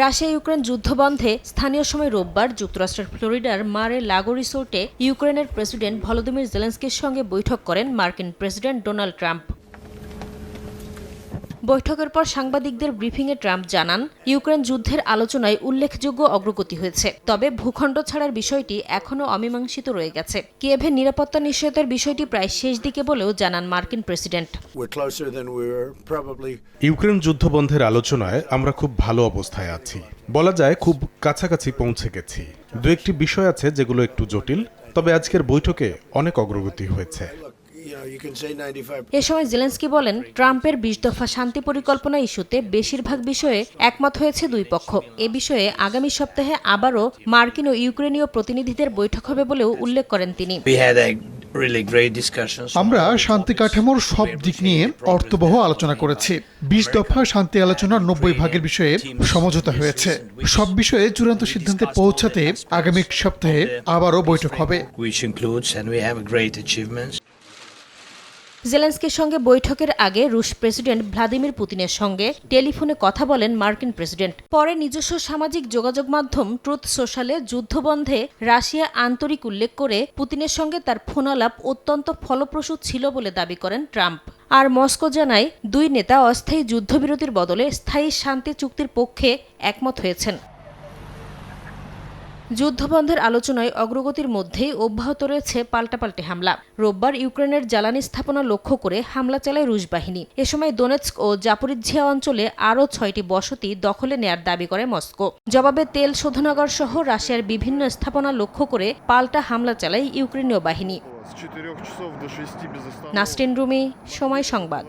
Russia Ukraine যুদ্ধবন্ধে স্থানীয় সময় রোববার যুক্তরাষ্ট্রের ফ্লোরিডার মারে লাগো রিসোর্টে ইউক্রেনের প্রেসিডেন্ট ভলোদিমির জেলেন্সকির সঙ্গে বৈঠক করেন মার্কিন প্রেসিডেন্ট ডোনাল্ড ট্রাম্প। বৈঠকের পর সাংবাদিকদের ব্রিফিংয়ে ট্রাম্প জানান ইউক্রেন যুদ্ধের আলোচনায় উল্লেখযোগ্য অগ্রগতি হয়েছে। তবে ভূখণ্ড ছাড়ার বিষয়টি এখনও অমীমাংসিত রয়ে গেছে। কিয়েভের নিরাপত্তা নিশ্চয়তার বিষয়টি প্রায় শেষ দিকে বলেও জানান মার্কিন প্রেসিডেন্ট। ইউক্রেন যুদ্ধবন্ধের আলোচনায় আমরা খুব ভালো অবস্থায় আছি। বলা যায় খুব কাছাকাছি পৌঁছে গেছি। দু একটি বিষয় আছে যেগুলো একটু জটিল তবে আজকের বৈঠকে অনেক অগ্রগতি হয়েছে। Look, you know, you can say 95 এ সময় জেলেন্সকি বলেন ট্রাম্পের বিশ দফা শান্তি পরিকল্পনা ইস্যুতে বেশিরভাগ বিষয়ে একমত হয়েছে দুই পক্ষ। এ বিষয়ে আগামী সপ্তাহে আবারও মার্কিন ও ইউক্রেনীয় প্রতিনিধিদের বৈঠক হবে বলেও উল্লেখ করেন তিনি. আমরা শান্তি কাঠামোর সব দিক নিয়ে অর্থবহ আলোচনা করেছি। বিশ দফা শান্তি আলোচনার নব্বই ভাগের বিষয়ে সমঝোতা হয়েছে। সব বিষয়ে চূড়ান্ত সিদ্ধান্তে পৌঁছাতে আগামী সপ্তাহে আবারও বৈঠক হবে। জেলেন্সকির সঙ্গে বৈঠকের আগে রুশ প্রেসিডেন্ট ভ্লাদিমির পুতিনের সঙ্গে টেলিফোনে কথা বলেন মার্কিন প্রেসিডেন্ট। পরে নিজস্ব সামাজিক যোগাযোগ মাধ্যম ট্রুথ সোশ্যালে যুদ্ধবন্ধে রাশিয়া আন্তরিক উল্লেখ করে পুতিনের সঙ্গে তার ফোনালাপ অত্যন্ত ফলপ্রসূ ছিল বলে দাবি করেন ট্রাম্প। আর মস্কো জানায়, দুই নেতা অস্থায়ী যুদ্ধবিরতির বদলে স্থায়ী শান্তি চুক্তির পক্ষে একমত হয়েছেন। যুদ্ধবন্ধের আলোচনায় অগ্রগতির মধ্যেই অব্যাহত রয়েছে পাল্টাপাল্টি হামলা। রোববার ইউক্রেনের জ্বালানি স্থাপনা লক্ষ্য করে হামলা চালায় রুশ বাহিনী। এ সময় দোনেৎস্ক ও জাপরিজিয়া অঞ্চলে আরও ছয়টি বসতি দখলে নেয়ার দাবি করে মস্কো। জবাবে তেল শোধনাগর সহ রাশিয়ার বিভিন্ন স্থাপনা লক্ষ্য করে পাল্টা হামলা চালায় ইউক্রেনীয় বাহিনী। নাস্টিন রুমি, সময় সংবাদ।